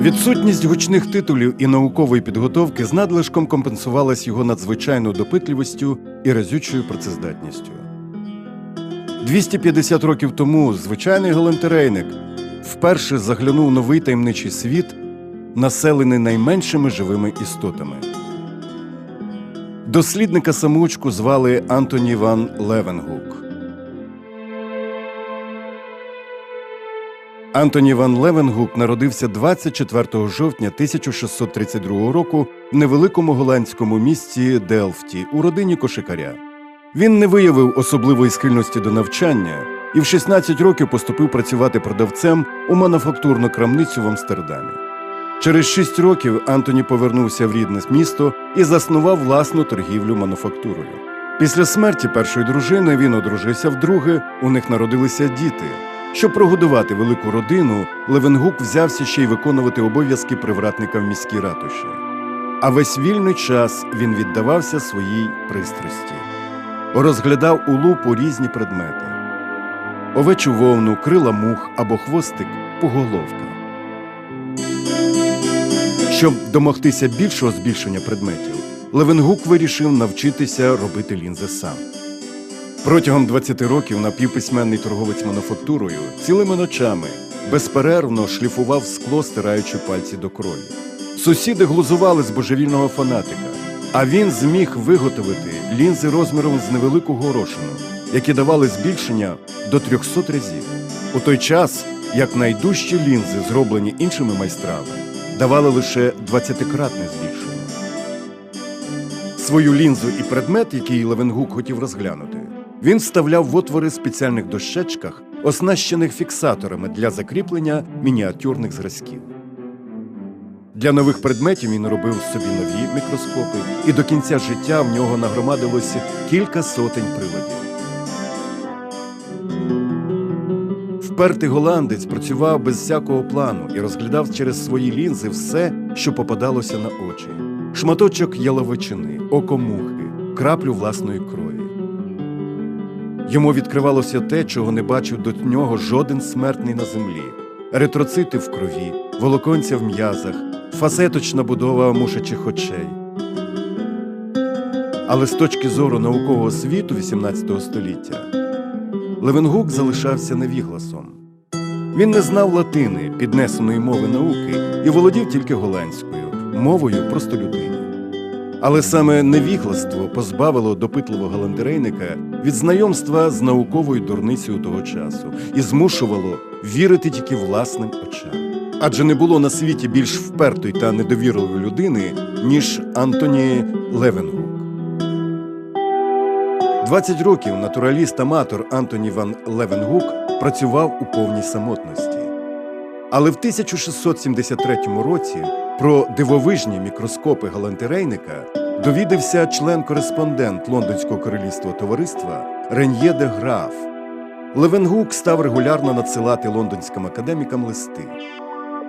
Відсутність гучних титулів і наукової підготовки з надлишком компенсувалась його надзвичайною допитливістю і разючою працездатністю. 250 років тому звичайний галантерейник вперше заглянув новий таємничий світ, населений найменшими живими істотами. Дослідника самоучку звали Антоні Ван Левенгук. Антоні Ван Левенгук народився 24 жовтня 1632 року в невеликому голландському місті Делфті у родині кошикаря. Він не виявив особливої схильності до навчання і в 16 років поступив працювати продавцем у мануфактурну крамницю в Амстердамі. Через 6 років Антоні повернувся в рідне місто і заснував власну торгівлю мануфактурою. Після смерті першої дружини він одружився вдруге, у них народилися діти. Щоб прогодувати велику родину, Левенгук взявся ще й виконувати обов'язки привратника в міській ратуші. А весь вільний час він віддавався своїй пристрасті. Розглядав у лупу різні предмети: овечу вовну, крила мух або хвостик поголовка. Щоб домогтися більшого збільшення предметів, Левенгук вирішив навчитися робити лінзи сам. Протягом 20 років напівписьменний торговець мануфактурою цілими ночами безперервно шліфував скло, стираючи пальці до крові. Сусіди глузували з божевільного фанатика, а він зміг виготовити лінзи розміром з невелику горошину, які давали збільшення до 300 разів. У той час, як найдужчі лінзи, зроблені іншими майстрами, давали лише 20-кратне збільшення. Свою лінзу і предмет, який Левенгук хотів розглянути, він вставляв в отвори спеціальних дощечках, оснащених фіксаторами для закріплення мініатюрних зразків. Для нових предметів він робив собі нові мікроскопи, і до кінця життя в нього нагромадилося кілька сотень приладів. Впертий голландець працював без всякого плану і розглядав через свої лінзи все, що попадалося на очі: шматочок яловичини, око мухи, краплю власної крові. Йому відкривалося те, чого не бачив до нього жоден смертний на землі: еритроцити в крові, волоконця в м'язах, фасеточна будова мушачих очей. Але з точки зору наукового світу XVIII століття Левенгук залишався невігласом. Він не знав латини, піднесеної мови науки, і володів тільки голландською, мовою простолюдині. Але саме невігластво позбавило допитливого галантерейника від знайомства з науковою дурницею того часу і змушувало вірити тільки власним очам. Адже не було на світі більш впертої та недовірливої людини, ніж Антоні Левенгук. 20 років натураліст-аматор Антоні Ван Левенгук працював у повній самотності. Але в 1673 році про дивовижні мікроскопи галантерейника довідався член-кореспондент Лондонського королівства товариства Рен'є де Граф. Левенгук став регулярно надсилати лондонським академікам листи.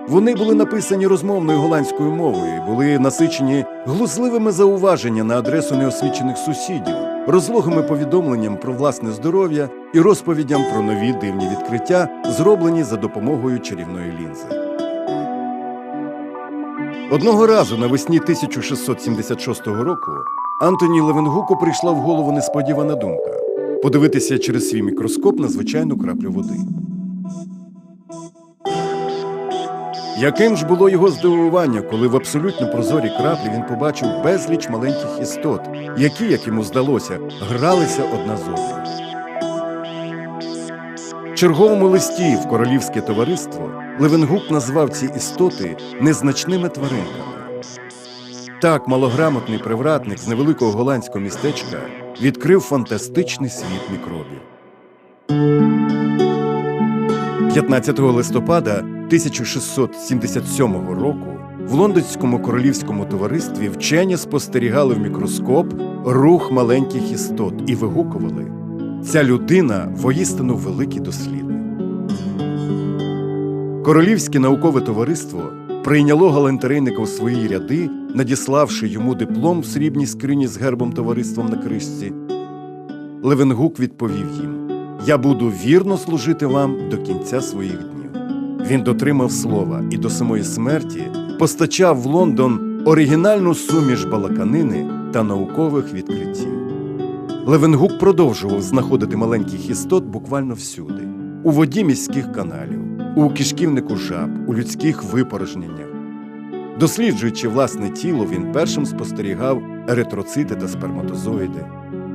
Вони були написані розмовною голландською мовою, були насичені глузливими зауваженнями на адресу неосвічених сусідів, розлогими повідомленням про власне здоров'я і розповідям про нові дивні відкриття, зроблені за допомогою чарівної лінзи. Одного разу навесні 1676 року Антоні Левенгуку прийшла в голову несподівана думка подивитися через свій мікроскоп на звичайну краплю води. Яким ж було його здивування, коли в абсолютно прозорій краплі він побачив безліч маленьких істот, які, як йому здалося, гралися одна з одною. Черговому листі в королівське товариство Левенгук назвав ці істоти незначними тваринками. Так малограмотний привратник з невеликого голландського містечка відкрив фантастичний світ мікробів. 15 листопада 1677 року в лондонському королівському товаристві вчені спостерігали в мікроскоп рух маленьких істот і вигукували Ця людина воістину великий дослідник. Королівське наукове товариство прийняло галантерейника у свої ряди, надіславши йому диплом в срібній скрині з гербом товариством на кришці. Левенгук відповів їм: Я буду вірно служити вам до кінця своїх днів. Він дотримав слова і до самої смерті постачав в Лондон оригінальну суміш балаканини та наукових відкриттів. Левенгук продовжував знаходити маленьких істот буквально всюди: у воді міських каналів, у кишківнику жаб, у людських випорожненнях. Досліджуючи власне тіло, він першим спостерігав еритроцити та сперматозоїди,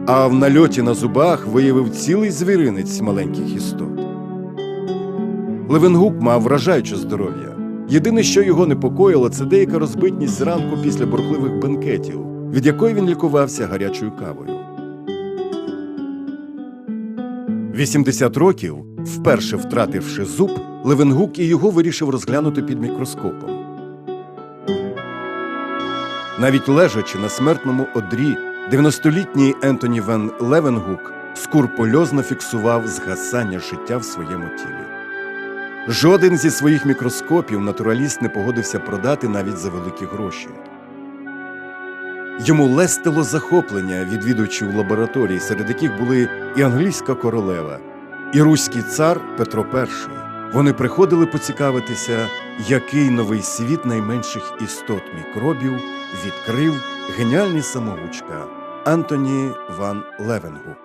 а в нальоті на зубах виявив цілий звіринець маленьких істот. Левенгук мав вражаюче здоров'я. Єдине, що його непокоїло, це деяка розбитність зранку після бурхливих бенкетів, від якої він лікувався гарячою кавою. 80 років, вперше втративши зуб, Левенгук і його вирішив розглянути під мікроскопом. Навіть лежачи на смертному одрі, 90-літній Ентоні Вен Левенгук скурпульозно фіксував згасання життя в своєму тілі. Жоден зі своїх мікроскопів натураліст не погодився продати навіть за великі гроші. Йому лестило захоплення відвідувачів лабораторій, серед яких були і англійська королева, і руський цар Петро І. Вони приходили поцікавитися, який новий світ найменших істот мікробів відкрив геніальний самоучка Антоні Ван Левенгук.